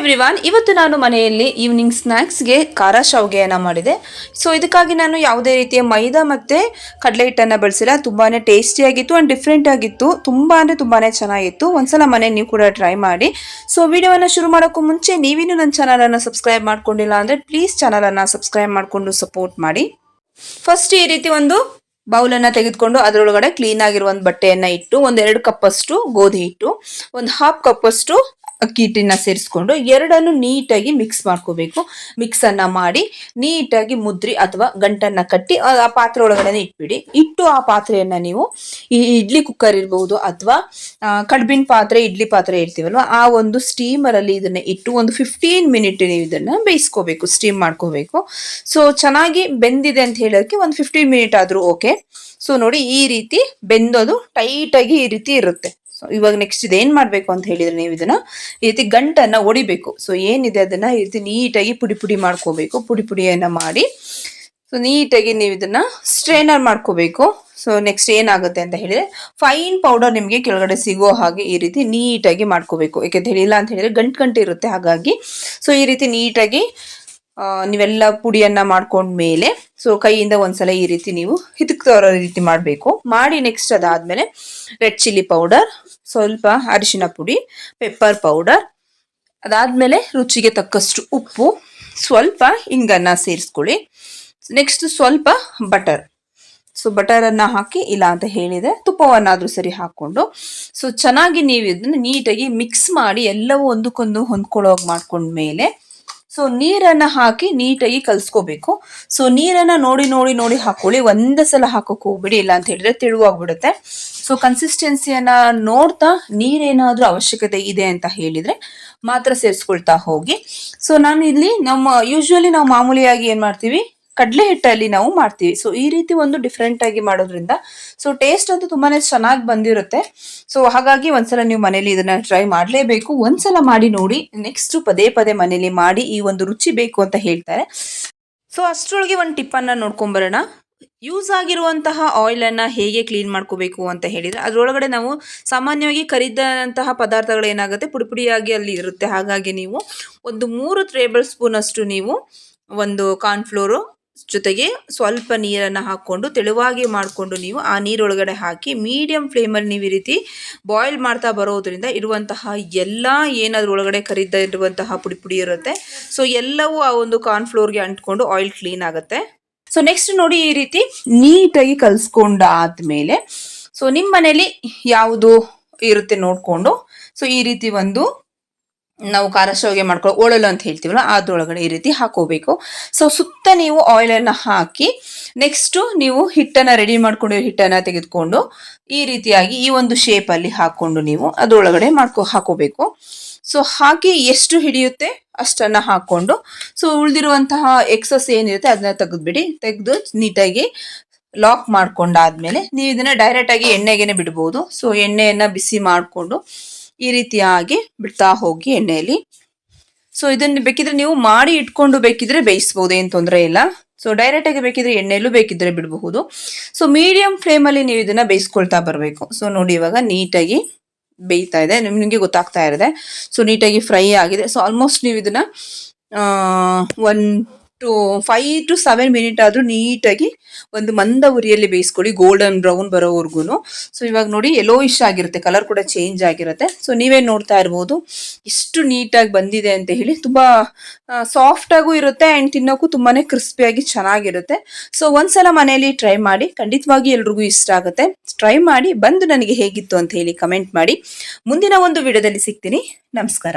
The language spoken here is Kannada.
ಎವ್ರಿವಾನ್ ಇವತ್ತು ನಾನು ಮನೆಯಲ್ಲಿ ಈವ್ನಿಂಗ್ ಸ್ನ್ಯಾಕ್ಸ್ಗೆ ಖಾರ ಶಾವಿಗೆಯನ್ನು ಮಾಡಿದೆ. ಸೊ ಇದಕ್ಕಾಗಿ ನಾನು ಯಾವುದೇ ರೀತಿಯ ಮೈದಾ ಮತ್ತು ಕಡಲೆ ಹಿಟ್ಟನ್ನು ಬಳಸಿಲ್ಲ. ತುಂಬಾ ಟೇಸ್ಟಿಯಾಗಿತ್ತು ಆ್ಯಂಡ್ ಡಿಫ್ರೆಂಟ್ ಆಗಿತ್ತು. ತುಂಬ ಅಂದರೆ ತುಂಬಾ ಚೆನ್ನಾಗಿತ್ತು. ಒಂದ್ಸಲ ಮನೆ ನೀವು ಕೂಡ ಟ್ರೈ ಮಾಡಿ. ಸೊ ವಿಡಿಯೋವನ್ನು ಶುರು ಮಾಡೋಕ್ಕೂ ಮುಂಚೆ ನೀವಿನ್ನೂ ನನ್ನ ಚಾನಲನ್ನು ಸಬ್ಸ್ಕ್ರೈಬ್ ಮಾಡ್ಕೊಂಡಿಲ್ಲ ಅಂದರೆ ಪ್ಲೀಸ್ ಚಾನಲನ್ನು ಸಬ್ಸ್ಕ್ರೈಬ್ ಮಾಡಿಕೊಂಡು ಸಪೋರ್ಟ್ ಮಾಡಿ. ಫಸ್ಟ್ ಈ ರೀತಿ ಒಂದು ಬೌಲನ್ನು ತೆಗೆದುಕೊಂಡು ಅದರೊಳಗಡೆ ಕ್ಲೀನ್ ಒಂದು ಬಟ್ಟೆಯನ್ನು ಇಟ್ಟು, ಒಂದೆರಡು ಕಪ್ಪಷ್ಟು ಗೋಧಿ ಹಿಟ್ಟು, ಒಂದು ಹಾಫ್ ಕಪ್ಪಷ್ಟು ಅಕ್ಕಿ ಹಿಟ್ಟನ್ನ ಸೇರಿಸ್ಕೊಂಡು ಎರಡನ್ನು ನೀಟಾಗಿ ಮಿಕ್ಸ್ ಮಾಡ್ಕೋಬೇಕು. ಮಿಕ್ಸ್ ಅನ್ನ ಮಾಡಿ ನೀಟಾಗಿ ಮುದ್ರಿ ಅಥವಾ ಗಂಟನ್ನ ಕಟ್ಟಿ ಆ ಪಾತ್ರೆ ಒಳಗಡೆ ಇಟ್ಬಿಡಿ. ಇಟ್ಟು ಆ ಪಾತ್ರೆಯನ್ನ ನೀವು ಈ ಇಡ್ಲಿ ಕುಕ್ಕರ್ ಇರ್ಬೋದು ಅಥವಾ ಕಡ್ಬಿನ ಪಾತ್ರೆ, ಇಡ್ಲಿ ಪಾತ್ರೆ ಇರ್ತೀವಲ್ವ, ಆ ಒಂದು ಸ್ಟೀಮರ್ ಅಲ್ಲಿ ಇದನ್ನ ಇಟ್ಟು ಒಂದು ಫಿಫ್ಟೀನ್ ಮಿನಿಟ್ ನೀವು ಇದನ್ನ ಬೇಯಿಸ್ಕೋಬೇಕು ಸ್ಟೀಮ್ ಮಾಡ್ಕೋಬೇಕು. ಸೊ ಚೆನ್ನಾಗಿ ಬೆಂದಿದೆ ಅಂತ ಹೇಳೋಕ್ಕೆ ಒಂದು ಫಿಫ್ಟೀನ್ ಮಿನಿಟ್ ಆದ್ರೂ ಓಕೆ ಸೊ ನೋಡಿ ಈ ರೀತಿ ಬೆಂದೋದು ಟೈಟ್ ಆಗಿ ಈ ರೀತಿ ಇರುತ್ತೆ. ಸೊ ಇವಾಗ ನೆಕ್ಸ್ಟ್ ಇದೇನ್ ಮಾಡ್ಬೇಕು ಅಂತ ಹೇಳಿದ್ರೆ ನೀವು ಇದನ್ನ ಈ ರೀತಿ ಗಂಟನ್ನ ಒಡಿಬೇಕು. ಸೊ ಏನಿದೆ ಅದನ್ನ ಈ ರೀತಿ ನೀಟಾಗಿ ಪುಡಿ ಪುಡಿ ಮಾಡ್ಕೋಬೇಕು. ಪುಡಿ ಪುಡಿಯನ್ನ ಮಾಡಿ. ಸೊ ನೀಟಾಗಿ ನೀವು ಇದನ್ನ ಸ್ಟ್ರೈನರ್ ಮಾಡ್ಕೋಬೇಕು. ಸೊ ನೆಕ್ಸ್ಟ್ ಏನಾಗುತ್ತೆ ಅಂತ ಹೇಳಿದ್ರೆ ಫೈನ್ ಪೌಡರ್ ನಿಮಗೆ ಕೆಳಗಡೆ ಸಿಗೋ ಹಾಗೆ ಈ ರೀತಿ ನೀಟಾಗಿ ಮಾಡ್ಕೋಬೇಕು. ಯಾಕೆ ಹೇಳಿಲ್ಲ ಅಂತ ಹೇಳಿದ್ರೆ ಗಂಟು ಗಂಟು ಇರುತ್ತೆ ಹಾಗಾಗಿ. ಸೊ ಈ ರೀತಿ ನೀಟಾಗಿ ನೀವೆಲ್ಲ ಪುಡಿಯನ್ನ ಮಾಡ್ಕೊಂಡ್ಮೇಲೆ ಸೊ ಕೈಯಿಂದ ಒಂದ್ಸಲ ಈ ರೀತಿ ನೀವು ಹಿತಕ್ ತರೋ ರೀತಿ ಮಾಡಬೇಕು. ಮಾಡಿ ನೆಕ್ಸ್ಟ್ ಅದಾದ್ಮೇಲೆ ರೆಡ್ ಚಿಲ್ಲಿ ಪೌಡರ್ ಸ್ವಲ್ಪ ಅರಿಶಿನ ಪುಡಿ ಪೆಪ್ಪರ್ ಪೌಡರ್ ಅದಾದ್ಮೇಲೆ ರುಚಿಗೆ ತಕ್ಕಷ್ಟು ಉಪ್ಪು, ಸ್ವಲ್ಪ ಹಿಂಗನ್ನ ಸೇರಿಸ್ಕೊಳ್ಳಿ. ನೆಕ್ಸ್ಟ್ ಸ್ವಲ್ಪ ಬಟರ್ ಸೊ ಬಟರನ್ನು ಹಾಕಿ, ಇಲ್ಲ ಅಂತ ಹೇಳಿದೆ ತುಪ್ಪವನ್ನಾದರೂ ಸರಿ ಹಾಕ್ಕೊಂಡು ಸೊ ಚೆನ್ನಾಗಿ ನೀವು ಇದನ್ನ ನೀಟಾಗಿ ಮಿಕ್ಸ್ ಮಾಡಿ ಎಲ್ಲವೂ ಒಂದಕ್ಕೊಂದು ಹೊಂದ್ಕೊಳ್ಳೋ ಹಾಗೆ ಮಾಡ್ಕೊಂಡ್ಮೇಲೆ ಸೊ ನೀರನ್ನ ಹಾಕಿ ನೀಟಾಗಿ ಕಲ್ಸ್ಕೋಬೇಕು. ಸೊ ನೀರನ್ನ ನೋಡಿ ನೋಡಿ ನೋಡಿ ಹಾಕೊಳ್ಳಿ. ಒಂದೇ ಸಲ ಹಾಕೋಕೆ ಹೋಗ್ಬಿಡಿ. ಇಲ್ಲ ಅಂತ ಹೇಳಿದ್ರೆ ತೆಳುವಾಗ್ಬಿಡುತ್ತೆ. ಸೊ ಕನ್ಸಿಸ್ಟೆನ್ಸಿಯನ್ನ ನೋಡ್ತಾ ನೀರೇನಾದ್ರೂ ಅವಶ್ಯಕತೆ ಇದೆ ಅಂತ ಹೇಳಿದ್ರೆ ಮಾತ್ರ ಸೇರಿಸ್ಕೊಳ್ತಾ ಹೋಗಿ. ಸೊ ನಾನು ಇಲ್ಲಿ ನಮ್ಮ ಯೂಶ್ವಲಿ ನಾವು ಮಾಮೂಲಿಯಾಗಿ ಏನ್ ಮಾಡ್ತೀವಿ? ಕಡಲೆ ಹಿಟ್ಟಲ್ಲಿ ನಾವು ಮಾಡ್ತೀವಿ. ಸೊ ಈ ರೀತಿ ಒಂದು ಡಿಫ್ರೆಂಟ್ ಆಗಿ ಮಾಡೋದ್ರಿಂದ ಸೊ ಟೇಸ್ಟ್ ಅಂತೂ ತುಂಬಾನೇ ಚೆನ್ನಾಗಿ ಬಂದಿರುತ್ತೆ. ಸೊ ಹಾಗಾಗಿ ಒಂದ್ಸಲ ನೀವು ಮನೇಲಿ ಇದನ್ನ ಟ್ರೈ ಮಾಡಲೇಬೇಕು. ಒಂದ್ಸಲ ಮಾಡಿ ನೋಡಿ ನೆಕ್ಸ್ಟ್ ಪದೇ ಪದೇ ಮನೇಲಿ ಮಾಡಿ ಈ ಒಂದು ರುಚಿ ಬೇಕು ಅಂತ ಹೇಳ್ತಾರೆ. ಸೊ ಅಷ್ಟರೊಳಗೆ ಒಂದು ಟಿಪ್ಪನ್ನು ನೋಡ್ಕೊಂಬರೋಣ. ಯೂಸ್ ಆಗಿರುವಂತಹ ಆಯಿಲನ್ನು ಹೇಗೆ ಕ್ಲೀನ್ ಮಾಡ್ಕೋಬೇಕು ಅಂತ ಹೇಳಿದರೆ, ಅದರೊಳಗಡೆ ನಾವು ಸಾಮಾನ್ಯವಾಗಿ ಕರಿದಂತಹ ಪದಾರ್ಥಗಳು ಏನಾಗುತ್ತೆ? ಪುಡಿ ಪುಡಿಯಾಗಿ ಅಲ್ಲಿ ಇರುತ್ತೆ. ಹಾಗಾಗಿ ನೀವು ಒಂದು ಮೂರು ಟೇಬಲ್ ಸ್ಪೂನ್ ಅಷ್ಟು ನೀವು ಒಂದು ಕಾರ್ನ್ಫ್ಲೋರು ಜೊತೆಗೆ ಸ್ವಲ್ಪ ನೀರನ್ನು ಹಾಕ್ಕೊಂಡು ತೆಳುವಾಗಿ ಮಾಡಿಕೊಂಡು ನೀವು ಆ ನೀರೊಳಗಡೆ ಹಾಕಿ ಮೀಡಿಯಮ್ ಫ್ಲೇಮಲ್ಲಿ ನೀವು ಈ ರೀತಿ ಬಾಯ್ಲ್ ಮಾಡ್ತಾ ಬರೋದರಿಂದ ಇರುವಂತಹ ಎಲ್ಲ ಏನಾದರೂ ಒಳಗಡೆ ಕರಿದ ಇರುವಂತಹ ಪುಡಿ ಪುಡಿ ಇರುತ್ತೆ. ಸೊ ಎಲ್ಲವೂ ಆ ಒಂದು ಕಾರ್ನ್ಫ್ಲೋರ್ಗೆ ಅಂಟ್ಕೊಂಡು ಆಯಿಲ್ ಕ್ಲೀನ್ ಆಗುತ್ತೆ. ಸೊ ನೆಕ್ಸ್ಟ್ ನೋಡಿ ಈ ರೀತಿ ನೀಟಾಗಿ ಕಲಸ್ಕೊಂಡಾದ್ಮೇಲೆ ಸೊ ನಿಮ್ಮ ಮನೇಲಿ ಯಾವುದು ಇರುತ್ತೆ ನೋಡಿಕೊಂಡು ಸೊ ಈ ರೀತಿ ಒಂದು ನಾವು ಖಾರ ಶಾವಿಗೆ ಮಾಡ್ಕೊಳ್ಳೋ ಒಳಲು ಅಂತ ಹೇಳ್ತೀವಲ್ಲ, ಅದ್ರೊಳಗಡೆ ಈ ರೀತಿ ಹಾಕೋಬೇಕು. ಸೊ ಸುತ್ತ ನೀವು ಆಯಿಲನ್ನು ಹಾಕಿ ನೆಕ್ಸ್ಟು ನೀವು ಹಿಟ್ಟನ್ನು ರೆಡಿ ಮಾಡ್ಕೊಂಡಿರೋ ಹಿಟ್ಟನ್ನು ತೆಗೆದುಕೊಂಡು, ಈ ರೀತಿಯಾಗಿ ಈ ಒಂದು ಶೇಪಲ್ಲಿ ಹಾಕ್ಕೊಂಡು ನೀವು ಅದರೊಳಗಡೆ ಮಾಡ್ಕೊ, ಹಾಕೋಬೇಕು. ಸೊ ಹಾಕಿ ಎಷ್ಟು ಹಿಡಿಯುತ್ತೆ ಅಷ್ಟನ್ನ ಹಾಕ್ಕೊಂಡು ಸೊ ಉಳಿದಿರುವಂತಹ ಎಕ್ಸಸ್ ಏನಿರುತ್ತೆ ಅದನ್ನ ತೆಗೆದ್ಬಿಡಿ. ತೆಗೆದು ನೀಟಾಗಿ ಲಾಕ್ ಮಾಡ್ಕೊಂಡಾದ್ಮೇಲೆ, ನೀವು ಇದನ್ನ ಡೈರೆಕ್ಟಾಗಿ ಎಣ್ಣೆಗೆನೆ ಬಿಡ್ಬೋದು. ಸೊ ಎಣ್ಣೆಯನ್ನ ಬಿಸಿ ಮಾಡಿಕೊಂಡು ಈ ರೀತಿಯಾಗಿ ಬಿಡ್ತಾ ಹೋಗಿ ಎಣ್ಣೆಯಲ್ಲಿ. ಸೊ ಇದನ್ನ ಬೇಕಿದ್ರೆ ನೀವು ಮಾಡಿ ಇಟ್ಕೊಂಡು ಬೇಕಿದ್ರೆ ಬೇಯಿಸ್ಬೋದು, ಏನು ತೊಂದರೆ ಇಲ್ಲ. ಸೊ ಡೈರೆಕ್ಟ್ ಆಗಿ ಬೇಕಿದ್ರೆ ಎಣ್ಣೆಯಲ್ಲೂ ಬೇಕಿದ್ರೆ ಬಿಡಬಹುದು. ಸೊ ಮೀಡಿಯಂ ಫ್ಲೇಮಲ್ಲಿ ನೀವು ಇದನ್ನ ಬೇಯಿಸ್ಕೊಳ್ತಾ ಬರಬೇಕು. ಸೊ ನೋಡಿ ಇವಾಗ ನೀಟಾಗಿ ಬೇಯ್ತಾ ಇದೆ. ನಿಮಗೆ ಗೊತ್ತಾಗ್ತಾ ಇದೆ. ಸೊ ನೀಟಾಗಿ ಫ್ರೈ ಆಗಿದೆ. ಸೊ ಆಲ್ಮೋಸ್ಟ್ ನೀವು ಇದನ್ನ one to five to seven minute ಆದರೂ ನೀಟಾಗಿ ಒಂದು ಮಂದ ಉರಿಯಲ್ಲಿ ಬೇಯಿಸ್ಕೊಳ್ಳಿ ಗೋಲ್ಡನ್ ಬ್ರೌನ್ ಬರೋವರೆಗೂ ಸೊ ಇವಾಗ ನೋಡಿ ಎಲ್ಲೋ ಇಷ್ಟ ಆಗಿರುತ್ತೆ ಕಲರ್ ಕೂಡ ಚೇಂಜ್ ಆಗಿರುತ್ತೆ. ಸೊ ನೀವೇ ನೋಡ್ತಾ ಇರ್ಬೋದು ಎಷ್ಟು ನೀಟಾಗಿ ಬಂದಿದೆ ಅಂತ ಹೇಳಿ ತುಂಬ ಸಾಫ್ಟಾಗೂ ಇರುತ್ತೆ ಆ್ಯಂಡ್ ತಿನ್ನೋಕ್ಕೂ ತುಂಬಾ ಕ್ರಿಸ್ಪಿಯಾಗಿ ಚೆನ್ನಾಗಿರುತ್ತೆ. ಸೊ ಒಂದ್ಸಲ ಮನೆಯಲ್ಲಿ ಟ್ರೈ ಮಾಡಿ, ಖಂಡಿತವಾಗಿ ಎಲ್ರಿಗೂ ಇಷ್ಟ ಆಗುತ್ತೆ. ಟ್ರೈ ಮಾಡಿ, ಬಂದು ನನಗೆ ಹೇಗಿತ್ತು ಅಂತ ಹೇಳಿ ಕಮೆಂಟ್ ಮಾಡಿ. ಮುಂದಿನ ಒಂದು ವಿಡಿಯೋದಲ್ಲಿ ಸಿಗ್ತೀನಿ. ನಮಸ್ಕಾರ.